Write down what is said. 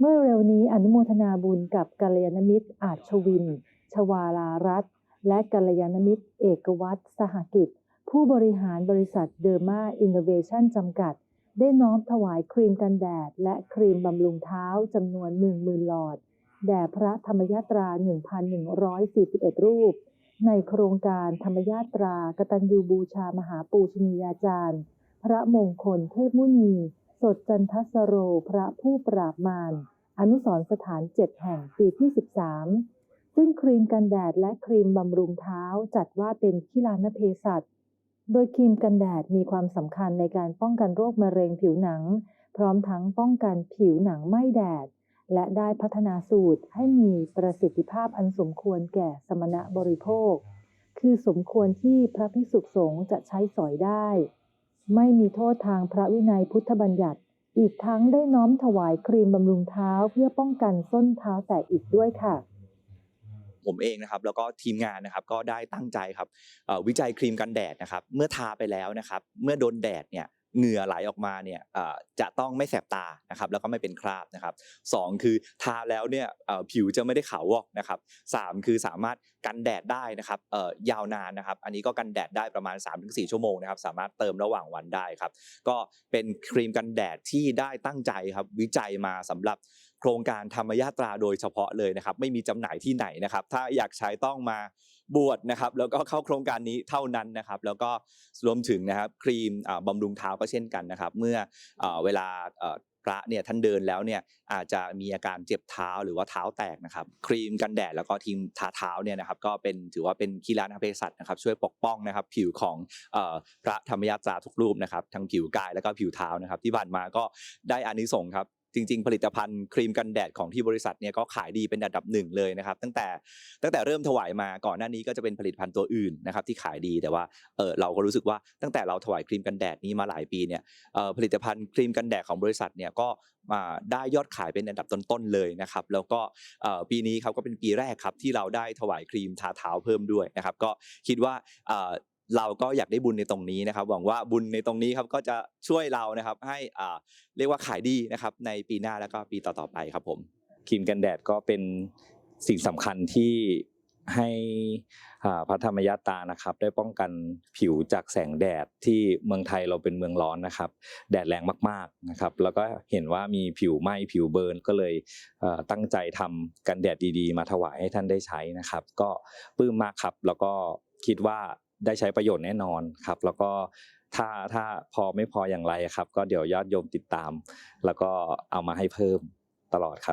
เมื่อเร็วนี้อนุโมทนาบุญกับกัลยาณมิตร อาชวิน ชวาลารัตและกัลยาณมิตร เอกวัตรสหกิจ ผู้บริหารบริษัทเดอร์มาอินโนเวชั่นจำกัด ได้น้อมถวายครีมกันแดด และครีมบำรุงเท้าจำนวน 10,000 หลอด แด่พระธรรมยาตรา 1,141 รูป ในโครงการธรรมยาตรากตัญญูบูชามหาปูชนียาจารย์ พระมงคลเทพมุนี สดจันทสโรพระผู้ปราบมารอนุสรสถานเจ็ดแห่งปีที่ 13 ซึ่งครีมกันแดดและครีมบำรุงเท้าจัดว่าเป็นคิลานเภสัชโดยครีมกันแดดมีความสำคัญในการป้องกันโรคมะเร็งผิวหนัง พร้อมทั้งป้องกันผิวหนังไม่แดด และได้พัฒนาสูตรให้มีประสิทธิภาพอันสมควรแก่สมณะบริโภค คือสมควรที่พระภิกษุสงฆ์จะใช้สอยได้ ไม่มีโทษทางพระวินัยพุทธบัญญัติ อีกทั้งได้น้อมถวายครีมบำรุงเท้าเพื่อป้องกันส้นเท้าแตกอีกด้วยค่ะ ผมเองนะครับแล้วก็ทีมงานนะครับก็ได้ตั้งใจครับวิจัยครีมกันแดดนะครับ เมื่อทาไปแล้วนะครับ เมื่อโดนแดดเนี่ย เหงื่อไหลออกมาเนี่ยจะต้องไม่แสบตานะครับแล้วก็ไม่เป็นคราบนะครับสองคือทาแล้วเนี่ยผิวจะไม่ได้ขาววอกนะครับสามคือสามารถกันแดดได้นะครับยาวนานนะครับอันนี้ก็กันแดดได้ประมาณ 3-4 ชั่วโมงนะครับสามารถเติมระหว่างวันได้ครับก็เป็นครีมกันแดดที่ได้ตั้งใจครับวิจัยมาสำหรับ ครงการธรรมยาตราโดยเฉพาะเลยนะครับ ไม่มีจำหน่ายที่ไหนนะครับ ถ้าอยากใช้ต้องมาบวชนะครับ แล้วก็เข้าโครงการนี้เท่านั้นนะครับ แล้วก็รวมถึงนะครับครีมอ่าบำรุงเท้าก็เช่นกันนะครับ เมื่อเวลาพระเนี่ยท่านเดินแล้วเนี่ยอาจจะมีอาการเจ็บเท้าหรือว่าเท้าแตกนะครับ ครีมกันแดดแล้วก็ทีมทาเท้าเนี่ยนะครับก็เป็นถือว่าเป็นคีรานาเภสัชนะครับ ช่วยปกป้องนะครับ ผิวของพระธรรมยาตราทุกรูปนะครับทั้งผิวกายแล้วก็ผิวเท้านะครับ ที่ผ่านมาก็ได้อานิสงส์ครับ จริง ๆ ผลิตภัณฑ์ครีมกันแดดของที่บริษัทเนี่ยก็ขายดีเป็นอันดับหนึ่งเลยนะครับ ตั้งแต่ตั้งแต่เริ่มถวายมาก่อนหน้านี้ก็จะเป็นผลิตภัณฑ์ตัวอื่นนะครับที่ขายดีแต่ว่าเออเราก็รู้สึกว่าตั้งแต่เราถวายครีมกันแดดนี้มาหลายปีเนี่ยเออผลิตภัณฑ์ครีมกันแดดของบริษัทเนี่ยก็มาได้ยอดขายเป็นอันดับต้นๆเลยนะครับ แล้วก็ปีนี้ครับก็เป็นปีแรกครับที่เราได้ถวายครีมทาเท้าเพิ่มด้วยนะครับ ก็คิดว่า เราก็อยากได้บุญในตรงนี้นะครับ หวังว่าบุญในตรงนี้ครับก็จะช่วยเรานะครับ ให้อ่าเรียกว่าขายดีนะครับ ในปีหน้าแล้วก็ปีต่อๆไปครับผมครีมกันแดดก็เป็นสิ่งสำคัญที่ให้พระธรรมยาตานะครับ ได้ป้องกันผิวจากแสงแดดที่เมืองไทยเราเป็นเมืองร้อนนะครับ แดดแรงมากๆนะครับ แล้วก็เห็นว่ามีผิวไหม้ผิวเบิร์นก็เลยตั้งใจทำกันแดดดีๆ มาถวายให้ท่านได้ใช้นะครับ ก็ปลื้มมากครับ แล้วก็คิดว่า ได้ใช้ประโยชน์แน่นอนครับ แล้วก็ถ้าถ้าพอไม่พออย่างไรครับ ก็เดี๋ยวยอดโยมติดตาม แล้วก็เอามาให้เพิ่มตลอดครับ